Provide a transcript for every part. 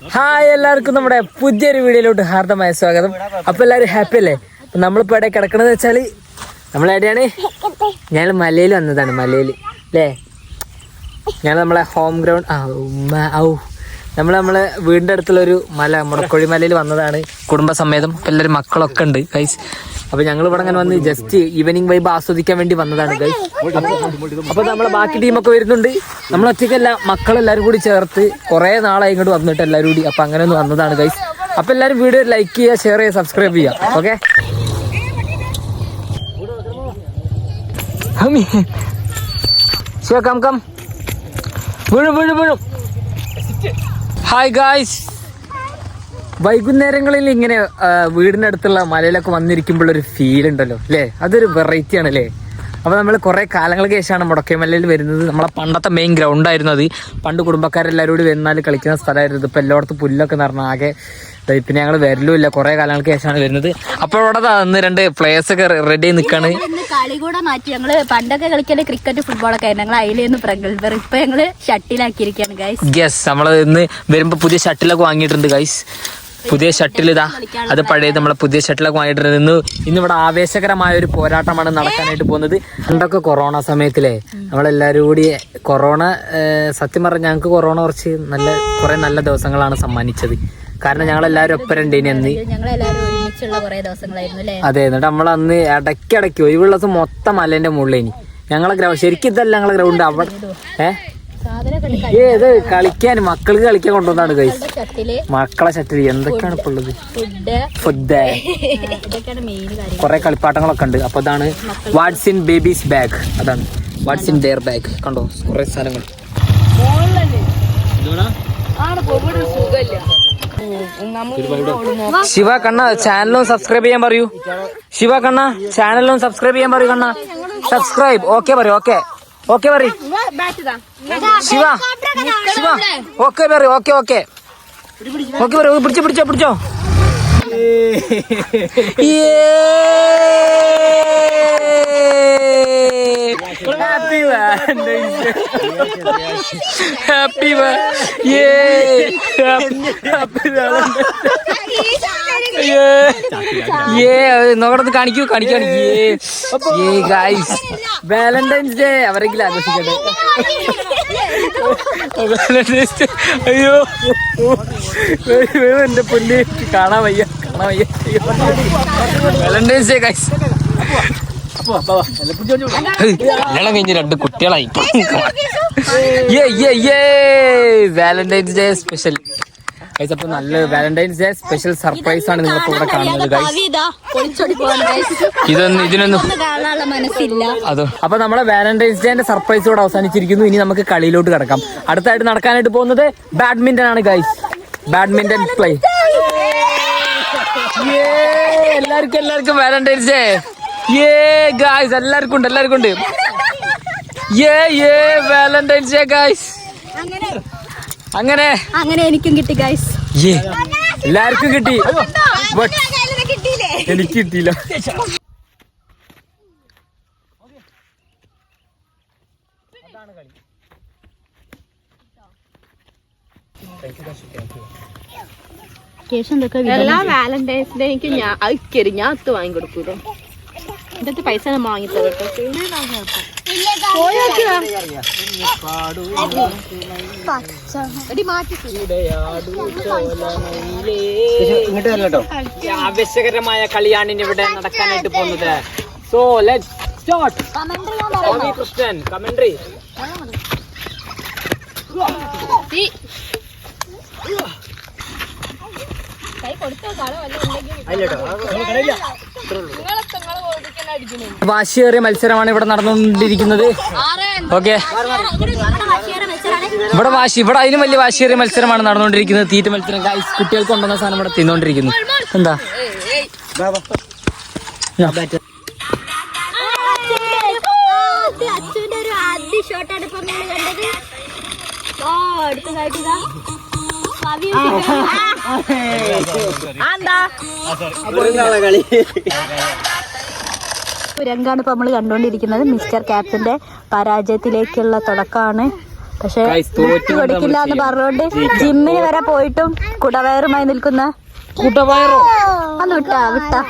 Hi എല്ലാവർക്കും നമ്മുടെ പുതിയൊരു വീഡിയോയിലോട്ട് ഹാർദമായ സ്വാഗതം. അപ്പൊ എല്ലാവരും ഹാപ്പി അല്ലേ? നമ്മളിപ്പോ എവിടെ കിടക്കണെന്ന് വെച്ചാൽ നമ്മളെവിടെയാണ് ഞാൻ മലയിൽ വന്നതാണ് മലയിൽ. അല്ലേ ഞാൻ നമ്മളെ ഹോം ഗ്രൗണ്ട് ആ ഔ. നമ്മൾ നമ്മളെ വീടിന്റെ അടുത്തുള്ള ഒരു മല മുടക്കൊഴി മലയിൽ വന്നതാണ് കുടുംബസമേതം. എല്ലാവരും മക്കളൊക്കെ ഉണ്ട് ഗൈസ് അപ്പൊ ഞങ്ങൾ ഇവിടെ അങ്ങനെ വന്ന് ജസ്റ്റ് ഈവനിങ് വൈബ് ആസ്വദിക്കാൻ വേണ്ടി വന്നതാണ് അപ്പൊ നമ്മളെ ബാക്കി ടീമൊക്കെ വരുന്നുണ്ട്. നമ്മൾ ഒറ്റയ്ക്കല്ല മക്കളെല്ലാരും കൂടി ചേർത്ത് കുറെ നാളായി ഇങ്ങോട്ട് വന്നിട്ട് എല്ലാവരും കൂടി. അപ്പൊ അങ്ങനെ ഒന്ന് വന്നതാണ് ഗൈസ് അപ്പൊ എല്ലാരും വീഡിയോ ലൈക്ക് ചെയ്യുക ഷെയർ ചെയ്യുക സബ്സ്ക്രൈബ് ചെയ്യുക. ഓക്കെ ഹായ് ഗായ്സ് വൈകുന്നേരങ്ങളിൽ ഇങ്ങനെ വീടിന്റെ അടുത്തുള്ള മലയിലൊക്കെ വന്നിരിക്കുമ്പോൾ ഒരു ഫീൽ ഉണ്ടല്ലോ അല്ലേ അതൊരു വെറൈറ്റി ആണ് അല്ലേ അപ്പൊ നമ്മൾ കുറേ കാലങ്ങൾക്ക് ശേഷമാണ് മുടക്കേമലയിൽ വരുന്നത്. നമ്മളെ പണ്ടത്തെ മെയിൻ ഗ്രൗണ്ട് ആയിരുന്നു അത്. പണ്ട് കുടുംബക്കാരെല്ലാവരും കൂടി വന്നാൽ കളിക്കുന്ന സ്ഥലമായിരുന്നു. ഇപ്പൊ എല്ലായിടത്തും പുല്ലൊക്കെ നടന്ന ആകെ പിന്നെ ഞങ്ങൾ വരലുമില്ല. കുറെ കാലങ്ങൾക്ക് ശേഷമാണ് വരുന്നത്. അപ്പോൾ അവിടെ അന്ന് രണ്ട് പ്ലേയേഴ്സ് ഒക്കെ റെഡി നിൽക്കാണ് കളി കൂടെ മാറ്റി. ഞങ്ങൾ പണ്ടൊക്കെ കളിക്കൽ ക്രിക്കറ്റ് ഫുട്ബോളൊക്കെ ആയിരുന്നു. ഞങ്ങൾ അതിലൊന്ന് പ്രഗത്ഭർ ഇപ്പൊ ഞങ്ങൾ ഷട്ടിലാക്കിയിരിക്കാണ് ഗൈസ് യെസ് നമ്മൾ ഇന്ന് വരുമ്പോൾ പുതിയ ഷട്ടിലൊക്കെ വാങ്ങിയിട്ടുണ്ട് ഗൈസ് പുതിയ ഷട്ടിൽ ഇതാ. അത് പഴയത് നമ്മളെ പുതിയ ഷട്ടിലൊക്കെ വാങ്ങിയിട്ടുണ്ട്. ഇന്ന് ഇന്ന് ഇവിടെ ആവേശകരമായ ഒരു പോരാട്ടമാണ് നടക്കാനായിട്ട് പോകുന്നത്. പണ്ടൊക്കെ കൊറോണ സമയത്തിലെ നമ്മളെല്ലാവരും കൂടി കൊറോണ സത്യം പറഞ്ഞാൽ ഞങ്ങൾക്ക് കൊറോണ കുറച്ച് നല്ല കുറെ നല്ല ദിവസങ്ങളാണ് സമ്മാനിച്ചത്. കാരണം ഒപ്പം രണ്ടേനി അന്ന്. ഞങ്ങൾ എല്ലാവരും കുറെ ദിവസങ്ങളായിരുന്നു അല്ലേ? അതെ എന്നിട്ട് നമ്മൾ അന്ന് ഇടയ്ക്കിടയ്ക്ക് ഒഴിവുള്ള ദിവസം മൊത്തം മലേന്റെ മുകളിലേനി ഞങ്ങളെ ഗ്രൗണ്ട് ശരിക്കും ഇതല്ല ഞങ്ങളെ ഗ്രൗണ്ട്. അവിടെ ഏഹ് സാധനമൊക്കെ ഉണ്ട് ഏ ഇത് കളിക്കാൻ മക്കൾക്ക് കളിക്കാൻ കൊണ്ടുവന്നാണ് കളിയുടെ ഷട്ടിൽ മക്കളെ സെറ്റിൽ എന്തൊക്കെയാണ് ഇപ്പൊ ഉള്ളത്? Food food. ഇതൊക്കെയാണ് മെയിൻ കാര്യം. കുറെ കളിപ്പാട്ടങ്ങളൊക്കെ ഉണ്ട്. അപ്പൊ അതാണ് വാട്സ് ഇൻ ബേബീസ് ബാഗ്. അതാണ് വാട്സ് ഇൻ ദെയർ ബാഗ്. കണ്ടോ? കുറെ സാധനങ്ങൾ. ശിവ കണ്ണ ചാനലും സബ്സ്ക്രൈബ് ചെയ്യാൻ പറയൂ. ശിവ കണ്ണ ചാനലും സബ്സ്ക്രൈബ് ചെയ്യാൻ പറയൂ കണ്ണ. സബ്സ്ക്രൈബ് ഓക്കെ പറയൂ ഓക്കെ ഓക്കെ പറയൂ. ശിവ ശിവ. ഓക്കെ പറയൂ ഓക്കെ ഓക്കെ ഓക്കെ പറയൂ പിടിച്ചോ പിടിച്ചോ പിടിച്ചോ. ഹാപ്പി ഹാപ്പി നോക്കണത് കാണിക്കൂ കാണിക്കൂ ഏ ഗൈസ് വാലന്റൈൻസ് ഡേ അവരെങ്കിലും ആഘോഷിക്കട്ടെ. അയ്യോ എന്റെ പുല്ലി കാണാൻ വയ്യ കാണാൻ വയ്യ വാലന്റൈൻസ് ഡേ കഴിഞ്ഞ് രണ്ട് കുട്ടികളായി വാലന്റൈൻസ് ഡേ സ്പെഷ്യൽ ഗൈസ് അപ്പൊ നല്ല വാലന്റൈൻസ് ഡേ സ്പെഷ്യൽ സർപ്രൈസ് ആണ് നിങ്ങളിപ്പോ ഇവിടെ കാണുന്നത് ഗൈസ് ഇതൊന്നും ഇതിനൊന്നും മനസ്സില്ല. അതോ അപ്പൊ നമ്മളെ വാലന്റൈൻസ് ഡേന്റെ സർപ്രൈസ് ഇവിടെ അവസാനിച്ചിരിക്കുന്നു. ഇനി നമുക്ക് കളിയിലോട്ട് കിടക്കാം. അടുത്തായിട്ട് നടക്കാനായിട്ട് പോകുന്നത് ബാഡ്മിന്റൺ ആണ് ഗൈസ് ബാഡ്മിന്റൺ പ്ലേ എല്ലാവർക്കും എല്ലാവർക്കും വാലന്റൈൻസ് ഡേ ഏ ഗായ്സ് എല്ലാവർക്കും ഉണ്ട് എല്ലാവർക്കും ഉണ്ട്. ഏ ഏ വാലന്റൈൻസ് ഡേ ഗായ്സ് അങ്ങനെ അങ്ങനെ. അങ്ങനെ എനിക്കും കിട്ടി ഗൈസ് എല്ലാവർക്കും കിട്ടി. എനിക്ക് കിട്ടിയില്ല. എല്ലാ വാലന്റൈൻസ് ഡേക്ക് ഞാൻ അയക്കരു ഞാൻ അത് വാങ്ങിക്കൊടുക്കൂലോ ഇന്നത്തെ പൈസ ഞാൻ വാങ്ങിത്തോ ആവശ്യകരമായ കളിയാണ് ഇനി ഇവിടെ നടക്കാനായിട്ട് പോകുന്നത്. So. Let start Swami Krishnan commentary വാശിയേറിയ മത്സരമാണ് ഇവിടെ നടന്നുകൊണ്ടിരിക്കുന്നത്. ഓക്കെ. ഇവിടെ വാശി ഇവിടെ അതിലും വലിയ വാശിയേറിയ മത്സരമാണ് നടന്നുകൊണ്ടിരിക്കുന്നത്. തീറ്റ മത്സരം ഗൈസ് കുട്ടികൾക്ക് കൊണ്ടുവന്ന സാധനം ഇവിടെ തിന്നുകൊണ്ടിരിക്കുന്നു എന്താ? ആ. എന്താ? bat- രംഗാണ് ഇപ്പൊ നമ്മൾ കണ്ടുകൊണ്ടിരിക്കുന്നത് മിസ്റ്റർ ക്യാപ്റ്റന്റെ പരാജയത്തിലേക്കുള്ള തുടക്കമാണ്. പക്ഷെ കൊണ്ട് കൊടുക്കില്ല എന്ന് പറഞ്ഞുകൊണ്ട് ജിമ്മിന് വരെ പോയിട്ടും കുടവയറുമായി നിൽക്കുന്ന കൂട്ടവയറോ ഒന്ന് വിട്ടാ വിട്ടാ.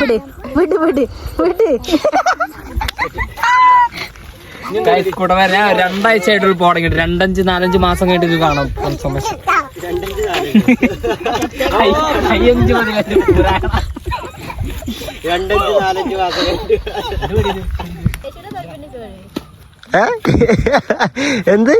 വിട് വിട് വിട് വിട്. രണ്ടാഴ്ച ആയിട്ട് പോടങ്ങിട്ട് രണ്ടഞ്ച് നാലഞ്ച് മാസം കഴിഞ്ഞിട്ട് ഇത് കാണാം. അയ്യഞ്ച് മതി. രണ്ടഞ്ച് നാലഞ്ച് മാസം എന്ത്?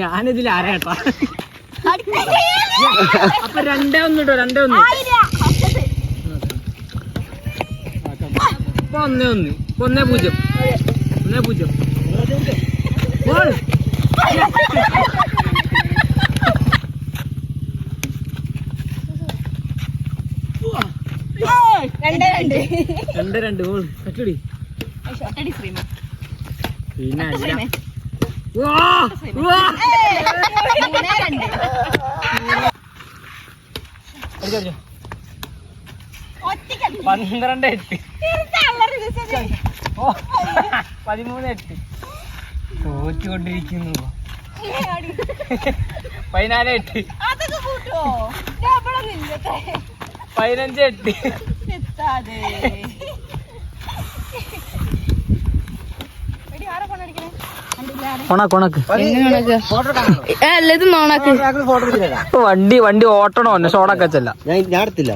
ഞാനിതിൽ ആരാട്ടാ അപ്പൊ രണ്ടേ ഒന്ന് കേട്ടോ രണ്ടേ ഒന്ന്. ഇപ്പൊ ഒന്നേ ഒന്ന് ഇപ്പൊ ഒന്നേ പൂജ്യം ഒന്നേ പൂജ്യം. രണ്ട് രണ്ട് ഗോൾ കച്ചടി. പിന്നെ. പന്ത്രണ്ട് എട്ട്. പതിമൂന്ന് എട്ട്. തോറ്റുകൊണ്ടിരിക്കുന്നു. പതിനാല് എട്ട്. പതിനഞ്ച് എട്ട്. വണ്ടി വണ്ടി ഓട്ടണോ? എന്നെ ഷോടാക്കച്ചല്ല ഞാൻ എടുത്തില്ല.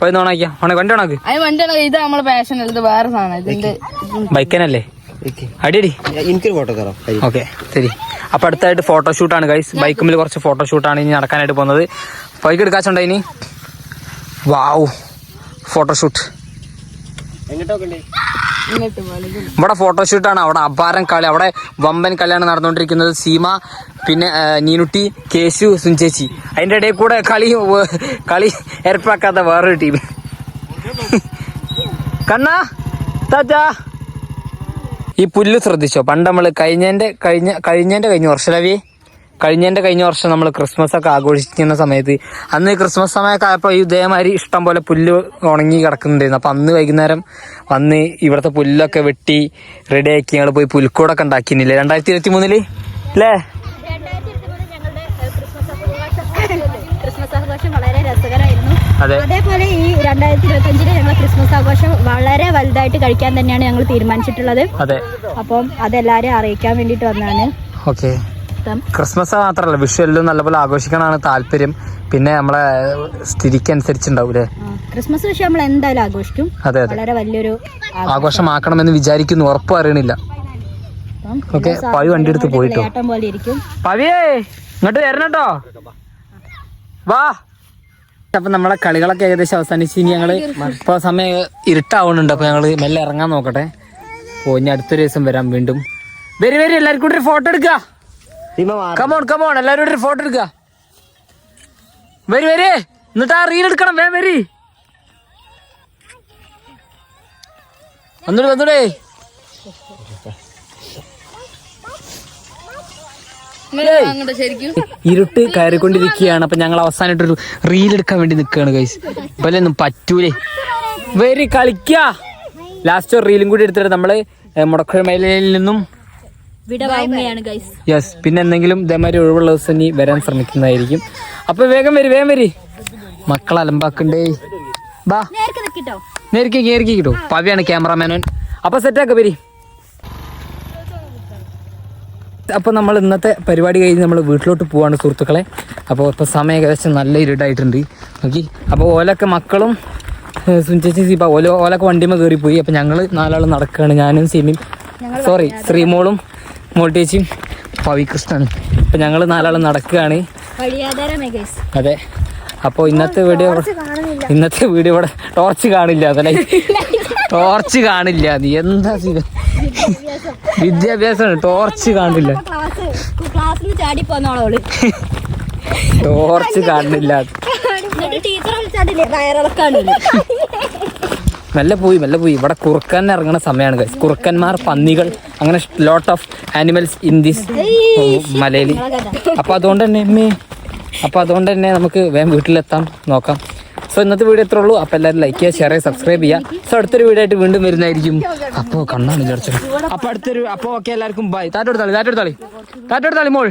പോയി ഓണാക്ക് വണ്ടി ഉണക്ക് ഇത് നമ്മളെ പാഷൻ അല്ല ഇത് വേറെ സാധനം. ഇതിന്റെ ബൈക്കനല്ലേ? അടിയടി. എനിക്കൊരു ഫോട്ടോ തരാം. ഓക്കെ ശരി. അപ്പൊ അടുത്തായിട്ട് ഫോട്ടോഷൂട്ടാണ് ഗൈസ് ബൈക്കുമ്പിൽ കുറച്ച് ഫോട്ടോഷൂട്ടാണ് ഇനി നടക്കാനായിട്ട് പോകുന്നത്. ബൈക്ക് എടുക്കാച്ചുണ്ടോ ഇനി? വാവ്. ഫോട്ടോഷൂട്ട് ഇവിടെ ഫോട്ടോഷൂട്ടാണ് അവിടെ അപാരം കളി അവിടെ വമ്പൻ കല്യാണം നടന്നുകൊണ്ടിരിക്കുന്നത്. സീമ പിന്നെ നീനുട്ടി കേശു സുഞ്ചേച്ചി. അതിന്റെ ഇടയിൽ കൂടെ കളി കളി ഏർപ്പാക്കാത്ത വേറൊരു ടീം കണ്ണാ താറ്റാ ഈ പുല്ല് ശ്രദ്ധിച്ചോ? പണ്ട് നമ്മൾ കഴിഞ്ഞതിന്റെ കഴിഞ്ഞ കഴിഞ്ഞതിന്റെ കഴിഞ്ഞ വർഷം രവി കഴിഞ്ഞതിന്റെ കഴിഞ്ഞ വർഷം നമ്മൾ ക്രിസ്മസ് ഒക്കെ ആഘോഷിക്കുന്ന സമയത്ത് അന്ന് ഈ ക്രിസ്മസ് സമയമൊക്കെ ആയപ്പോൾ ഈ ഇതേമാതിരി ഇഷ്ടം പോലെ പുല്ല് ഉണങ്ങി കിടക്കുന്നുണ്ടായിരുന്നു. അപ്പം അന്ന് വൈകുന്നേരം വന്ന് ഇവിടുത്തെ പുല്ലൊക്കെ വെട്ടി റെഡിയാക്കി ഞങ്ങൾ പോയി പുൽക്കൂടൊക്കെ ഉണ്ടാക്കിയിരുന്നില്ലേ രണ്ടായിരത്തി ഇരുപത്തി മൂന്നിൽ അല്ലേ ക്രിസ്മസ് ആഘോഷം വളരെ അതെ അതേപോലെ ഈ രണ്ടായിരത്തി ഇരുപത്തി അഞ്ചിൽ ഞങ്ങൾ ക്രിസ്മസ് ആഘോഷം വളരെ വലുതായിട്ട് കഴിക്കാൻ തന്നെയാണ് ഞങ്ങൾ തീരുമാനിച്ചിട്ടുള്ളത്. അതെ. അപ്പം അതെല്ലാരെയും അറിയിക്കാൻ വേണ്ടിട്ട് വന്നാണ് ഓക്കെ. ക്രിസ്മസ് മാത്രല്ല വിഷു എല്ലാം നല്ലപോലെ ആഘോഷിക്കാനാണ് താല്പര്യം. പിന്നെ നമ്മളെ സ്ഥിതിക്ക് അനുസരിച്ചുണ്ടാവൂലേ? ക്രിസ്മസ് വിഷു നമ്മൾ എന്തായാലും ആഘോഷിക്കും. അതെ വളരെ വലിയൊരു ആഘോഷം. ആഘോഷമാക്കണമെന്ന് വിചാരിക്കുന്നു ഉറപ്പ് അറിയണില്ല. ഓക്കെ പവി വണ്ടി എടുത്ത് പോയിട്ടോ? പവിയേ ഇങ്ങോട്ട് വരണട്ടോ വാ. അപ്പൊ നമ്മളെ കളികളൊക്കെ ഏകദേശം അവസാനിച്ച് ഇനി ഞങ്ങൾ ഇപ്പൊ സമയം ഇരുട്ടാവുന്നുണ്ട് അപ്പൊ ഞങ്ങൾ മെല്ലെ ഇറങ്ങാൻ നോക്കട്ടെ. ഓ ഇനി അടുത്തൊരു ദിവസം വരാം വീണ്ടും. വരി വരി എല്ലാവർക്കും കൂടി ഒരു ഫോട്ടോ എടുക്ക കമോൺ കമോൺ എല്ലാവരും കൂടി ഒരു ഫോട്ടോ എടുക്ക വരി വരി. എന്നിട്ട് ആ റീൽ എടുക്കണം. വേ വരി. വന്നൂടെ വന്നൂടെ അങ്ങോട്ട് ശരിക്കും ഇരുട്ട് കയറിക്കൊണ്ടിരിക്കുകയാണ്. അപ്പൊ ഞങ്ങൾ അവസാനമായിട്ടൊരു റീൽ എടുക്കാൻ വേണ്ടി നിൽക്കുകയാണ് ഗൈസ് ഇപ്പൊന്നും പറ്റൂലേ. വരി കളിക്ക. ലാസ്റ്റ് ഒരു റീലും കൂടി എടുത്തിട്ട് നമ്മൾ മുടക്കുഴ മേലയിൽ നിന്നും യെസ് പിന്നെ എന്തെങ്കിലും ഇതേമാതിരി ഒഴിവുള്ള ദിവസം ഇനി വരാൻ ശ്രമിക്കുന്നതായിരിക്കും. അപ്പൊ വേഗം വരി വേഗം വരി. മക്കൾ അലമ്പാക്കണ്ടേ. ബാ. നേരിക്ക് കിട്ടോ പവിയാണ് ക്യാമറമാനോൻ അപ്പൊ സെറ്റാക്ക വരി. അപ്പോൾ നമ്മൾ ഇന്നത്തെ പരിപാടി കഴിഞ്ഞ് നമ്മൾ വീട്ടിലോട്ട് പോവാണ് സുഹൃത്തുക്കളെ. അപ്പോൾ ഇപ്പോൾ സമയം ഏകദേശം നല്ല ഇരുട്ടായിട്ടുണ്ട്. നോക്കി? അപ്പോൾ ഓലൊക്കെ മക്കളും സുഞ്ചേച്ചി സീപ്പ ഓല ഓലൊക്കെ വണ്ടിമേ കയറി പോയി അപ്പോൾ ഞങ്ങൾ നാലാളും നടക്കുകയാണ് ഞാനും സിമിയും സോറി ശ്രീമോളും മോട്ടേച്ചിയും പവികൃഷ്ണനും അപ്പോൾ ഞങ്ങൾ നാലാളും നടക്കുകയാണ് അതെ. അപ്പോൾ ഇന്നത്തെ വീഡിയോ ഇന്നത്തെ വീഡിയോ ഇവിടെ ടോർച്ച് കാണില്ല. അതല്ലേ? ടോർച്ച് കാണില്ല നീ. എന്താ ചെയ്ത വിദ്യാഭ്യാസമാണ് ടോർച്ച് കാണില്ല. ടോർച്ച് കാണില്ല. മെല്ലെ പോയി മെല്ലെ പോയി. ഇവിടെ കുറുക്കൻ ഇറങ്ങുന്ന സമയമാണ്. കുറുക്കന്മാർ പന്നികൾ അങ്ങനെ lot of animals in this മലയിൽ അപ്പൊ അതുകൊണ്ട് തന്നെ അമ്മേ. അപ്പൊ അതുകൊണ്ട് തന്നെ നമുക്ക് വേഗം വീട്ടിലെത്താം. നോക്കാം. സോ ഇന്നത്തെ വീഡിയോ എത്ര ഉള്ളൂ. അപ്പോൾ എല്ലാവരും ലൈക്ക് ചെയ്യുക ഷെയർ ചെയ്യുക സബ്സ്ക്രൈബ് ചെയ്യുക. സോ അടുത്തൊരു വീഡിയോ ആയിട്ട് വീണ്ടും വരുന്നതായിരിക്കും. അപ്പോൾ കണ്ണാണ് വിചാരിച്ചു അപ്പോൾ അടുത്തൊരു അപ്പോൾ ഓക്കെ എല്ലാവർക്കും ബൈ താറ്റോട് താളി താറ്റോട് താളി താറ്റോട് താളി മോൾ.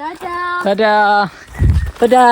ടാറ്റാ ടാറ്റാ ടാറ്റാ